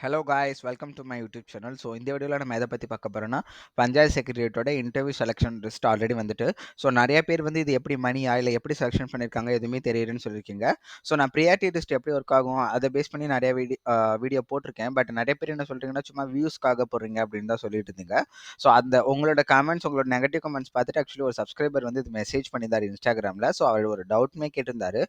Hello guys welcome to my YouTube channel so இந்த வீடியோவில் நம்ம எதை பற்றி பார்க்க போகிறோம்னா பஞ்சாயத்து செக்ரட்டரியோட இன்டர்வியூ செலெக்ஷன் லிஸ்ட் ஆல்ரெடி வந்துட்டு ஸோ நிறைய பேர் வந்து இது எப்படி மணியா இல்லை எப்படி செலெக்ஷன் பண்ணியிருக்காங்க எதுவுமே தெரியலன்னு சொல்லியிருக்கீங்க. ஸோ நான் ப்ரியாரிட்டி லிஸ்ட் எப்படி ஒர்க் ஆகும் அதை பேஸ் பண்ணி நிறைய வீடியோ வீடியோ போட்டிருக்கேன். பட் நிறைய பேர் என்ன சொல்கிறீங்கன்னா சும்மா வியூஸ்க்காக போடுறீங்க அப்படின்னு தான் சொல்லிட்டு இருந்தீங்க. ஸோ அந்த உங்களோட கமெண்ட்ஸ் உங்களோட நெகட்டிவ் கமெண்ட்ஸ் பார்த்துட்டு ஆக்சுவலி ஒரு சப்ஸ்கிரைபர் வந்து இது மெசேஜ் பண்ணியிருந்தார் இன்ஸ்டாகிராமில் ஸோ அவர் ஒரு டவுட்மே கேட்டிருந்தார்.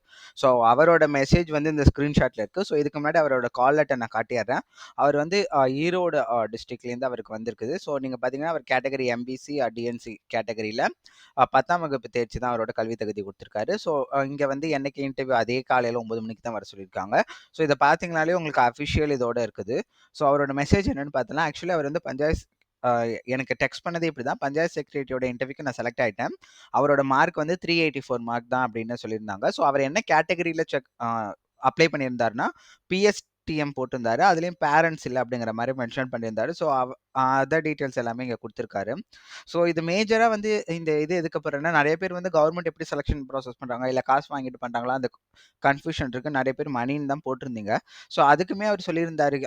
ஸோ அவரோட மெசேஜ் வந்து இந்த ஸ்க்ரீன்ஷாட்டில் இருக்குது ஸோ இதுக்கு முன்னாடி அவரோட கால் லெட்டர் நான் காட்டிடுறேன். அவர் வந்து ஈரோடு டிஸ்ட்ரிக்ட்லேருந்து அவருக்கு வந்திருக்குது. ஸோ நீங்கள் பார்த்தீங்கன்னா அவர் கேட்டகரி எம்பிசி டிஎன்சி கேட்டகரியில் பத்தாம் வகுப்பு தேர்ச்சி தான் அவரோட கல்வி தகுதி கொடுத்துருக்காரு. ஸோ இங்கே வந்து என்னைக்கு இன்டர்வியூ அதே காலையில் ஒம்பது மணிக்கு தான் வர சொல்லியிருக்காங்க. ஸோ இதை பார்த்தீங்கனாலே உங்களுக்கு அஃபிஷியல் இதோட இருக்குது. ஸோ அவரோட மெசேஜ் என்னென்னு பார்த்தோன்னா ஆக்சுவலி அவர் வந்து பஞ்சாயத்து எனக்கு டெக்ஸ்ட் பண்ணதே இப்படி தான். பஞ்சாயத்து செக்ரட்டரியோட இன்டர்வியூக்கு நான் செலக்ட் ஆகிட்டேன் அவரோட மார்க் வந்து த்ரீ எயிட்டி ஃபோர் மார்க் தான் அப்படின்னு சொல்லியிருந்தாங்க. ஸோ அவர் என்ன கேட்டகரியில் செக் அப்ளை பண்ணியிருந்தாருன்னா டிஎம் போட்டிருந்தாரு. அதுலேயும் பேரண்ட்ஸ் இல்லை அப்படிங்கிற மாதிரி மென்ஷன் பண்ணியிருந்தாரு. ஸோ அதர் டீட்டெயில்ஸ் எல்லாமே இங்கே கொடுத்துருக்காரு. ஸோ இது மேஜராக வந்து இந்த இது எதுக்கு போகிறேன்னா நிறைய பேர் வந்து கவர்மெண்ட் எப்படி செலெக்ஷன் ப்ராசஸ் பண்ணுறாங்க இல்லை காசு வாங்கிட்டு பண்ணுறாங்களா அந்த கன்ஃபியூஷன் இருக்குது நிறைய பேர் மணின்னு தான் போட்டிருந்தீங்க. ஸோ அதுக்குமே அவர் சொல்லியிருந்தாரு.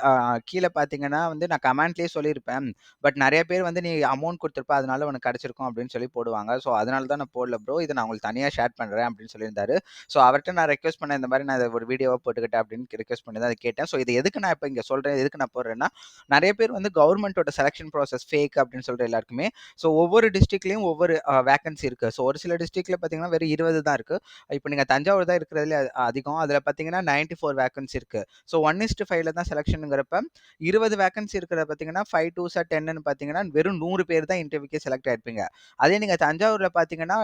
கீழே பார்த்தீங்கன்னா வந்து நான் கமெண்ட்லேயே சொல்லியிருப்பேன். பட் நிறைய பேர் வந்து நீ அமௌண்ட் கொடுத்துருப்ப அதனால உனக்கு கிடச்சிருக்கும் அப்படின்னு சொல்லி போடுவாங்க. ஸோ அதனால தான் நான் போடல ப்ரோ இதை நான் உங்களுக்கு தனியாக ஷேர் பண்ணுறேன் அப்படின்னு சொல்லியிருந்தாரு. ஸோ அவர்கிட்ட நான் ரெக்வஸ்ட் பண்ண இந்த மாதிரி நான் ஒரு வீடியோவாக போட்டுக்கிட்டேன் அப்படின்னு ரிக்வஸ்ட் பண்ணி தான் அதை கேட்டேன். ஸோ இது எதுக்கு நான் இப்போ இங்கே சொல்கிறேன் எதுக்கு நான் போடுறேன்னா நிறைய பேர் வந்து கவர்மெண்ட்டோட செலெக்ஷன் ப்ராசஸ் ஃபேக் அப்படின்னு சொல்கிற எல்லாருக்குமே ஸோ ஒவ்வொரு டிஸ்ட்ரிக்ட்லேயும் ஒவ்வொரு வேகன்சி இருக்குது ஸோ ஒரு சில டிஸ்ட்ரிக்ட்ல பார்த்தீங்கன்னா வெறும் இருபது தான் இருக்குது இப்போ நீங்கள் தஞ்சாவூர் தான் இருக்கிறதுல அதிகம். அதில் பார்த்தீங்கன்னா நைன்டி ஃபோர் வேகன்சி இருக்குது ஸோ ஒன் இஸ்ட் ஃபைவ்ல தான் செலெக்ஷனுங்கிறப்ப இருபது வேகன்சி இருக்கிறத பார்த்தீங்கன்னா ஃபைவ் டூ சார் டென்னு பார்த்தீங்கன்னா வெறும் நூறு பேர் தான் இன்டர்வியூக்கே செலக்ட் ஆயிருப்பீங்க. அதே நீங்கள் தஞ்சாவூரில் பார்த்தீங்கன்னா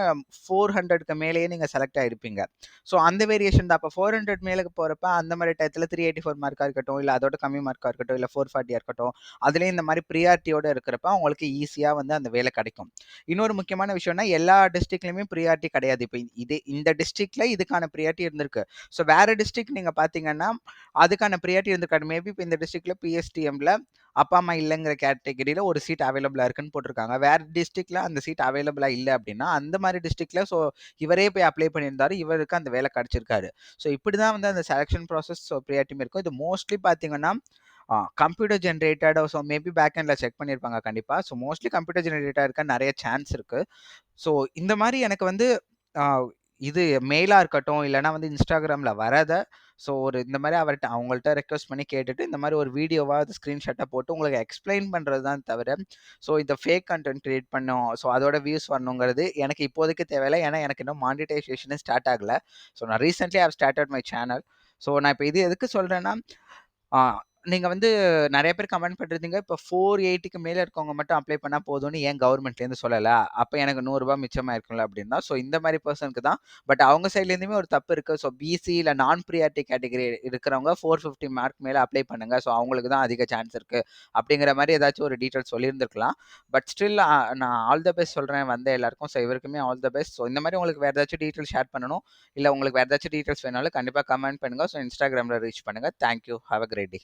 ஃபோர் ஹண்ட்ரட்க்கு மேலேயே நீங்கள் செலக்ட் ஆயிருப்பீங்க. ஸோ அந்த வேரியேஷன் தான். அப்போ ஃபோர் ஹண்ட்ரட் மேலே போகிறப்ப அந்த மாதிரி டயத்தில் த்ரீ எயிட்டி ஃபோர் மார்க்காக இருக்கட்டும் இல்லை அதோட கம்மி மார்க்காக இருக்கட்டும் இல்லை ஃபோர் ஃபார்ட்டியாக இருக்கட்டும் அதுலேயும் இந்த மாதிரி ப்ரியாரிட்டியோட இருக்கிறப்ப அவங்களுக்கு ஈஸியாக வந்து அந்த வேலை கிடைக்கும். இன்னொரு முக்கியமான விஷயம்னா எல்லா டிஸ்ட்ரிக்ட்லையுமே ப்ரியாரிட்டி கிடையாது. இப்போ இது இந்த டிஸ்ட்ரிக்டில் இதுக்கான ப்ரியாரிட்டி இருந்திருக்கு. ஸோ வேற டிஸ்ட்ரிக்ட் நீங்கள் பார்த்தீங்கன்னா அதுக்கான ப்ரியாரிட்டி இருந்திருக்காரு மேபி இப்போ இந்த டிஸ்ட்ரிக்டில் பிஎஸ்டிஎம்மில் அப்பா அம்மா இல்லைங்கிற கேட்டகரியில் ஒரு சீட் அவைலபிளாக இருக்குன்னு போட்டிருக்காங்க. வேறு டிஸ்ட்ரிக்டில் அந்த சீட் அவைலபிளாக இல்லை அப்படின்னா அந்த மாதிரி டிஸ்ட்ரிக்டில் ஸோ இவரே போய் அப்ளை பண்ணியிருந்தாரு. இவருக்கு அந்த வேலை கிடச்சிருக்காரு. ஸோ இப்படி தான் வந்து அந்த செலெக்ஷன் ப்ராசஸ் ஸோ ப்ரியாரிட்டியும் இருக்கும். இது மோஸ்ட்லி பார்த்தீங்கன்னா computer generated so maybe back எண்டில் செக் பண்ணியிருப்பாங்க கண்டிப்பாக ஸோ மோஸ்ட்லி கம்ப்யூட்டர் ஜென்ரேட்டாக இருக்க நிறைய சான்ஸ் இருக்குது ஸோ இந்த மாதிரி எனக்கு வந்து இது மெயிலாக இருக்கட்டும் இல்லைனா வந்து இன்ஸ்டாகிராமில் வரத ஸோ ஒரு இந்த மாதிரி அவர்கிட்ட அவங்கள்ட்ட ரெக்வஸ்ட் பண்ணி கேட்டுட்டு இந்த மாதிரி ஒரு வீடியோவாக அது ஸ்க்ரீன்ஷாட்டை போட்டு உங்களுக்கு எக்ஸ்பிளைன் பண்ணுறது தான் தவிர ஸோ இந்த ஃபேக் கண்டென்ட் க்ரியேட் பண்ணோம் ஸோ அதோட வியூஸ் வரணுங்கிறது எனக்கு இப்போதைக்கு தேவையில்லை. ஏன்னா எனக்கு இன்னும் மானிட்டைசேஷனே ஸ்டார்ட் ஆகலை. ஸோ நான் recently have started my channel so நான் இப்போ இது எதுக்கு சொல்கிறேன்னா நீங்கள் வந்து நிறைய பேர் கமெண்ட் பண்ணிருந்தீங்க இப்போ ஃபோர் எயிட்டிக்கு மேலே இருக்கவங்க மட்டும் அப்ளை பண்ணால் போதும்னு ஏன் கவர்மெண்ட்லேருந்து சொல்லலை? அப்போ எனக்கு நூறுரூபா மிச்சமாக இருக்கும்ல அப்படின்னா ஸோ இந்த மாதிரி பர்சனுக்கு தான். பட் அவங்க சைட்லேருந்துமே ஒரு தப்பு இருக்குது ஸோ பிசி இல்லை நான் ப்ரியாரிட்டி கேட்டகரி இருக்கிறவங்க ஃபோர் ஃபிஃப்டி மார்க் மேலே அப்ளை பண்ணுங்க. ஸோ அவங்களுக்கு தான் அதிக சான்ஸ் இருக்குது அப்படிங்கிற மாதிரி ஏதாச்சும் ஒரு டீட்டெயில் சொல்லியிருந்திருக்கலாம். பட் ஸ்டில் நான் ஆல் த பெஸ்ட் சொல்கிறேன் வந்த எல்லாருக்கும். ஸோ இவருக்குமே ஆல் த பெஸ்ட் ஸோ இந்த மாதிரி உங்களுக்கு வேறு ஏதாச்சும் டீட்டெயில் ஷேர் பண்ணணும். இல்லை உங்களுக்கு வேறு ஏதாச்சும் டீட்டெயில்ஸ் வேணாலும் கண்டிப்பாக கமெண்ட் பண்ணுங்கள் ஸோ இன்ஸ்டாகிராமில் ரீச் பண்ணுங்கள் thank you have a great day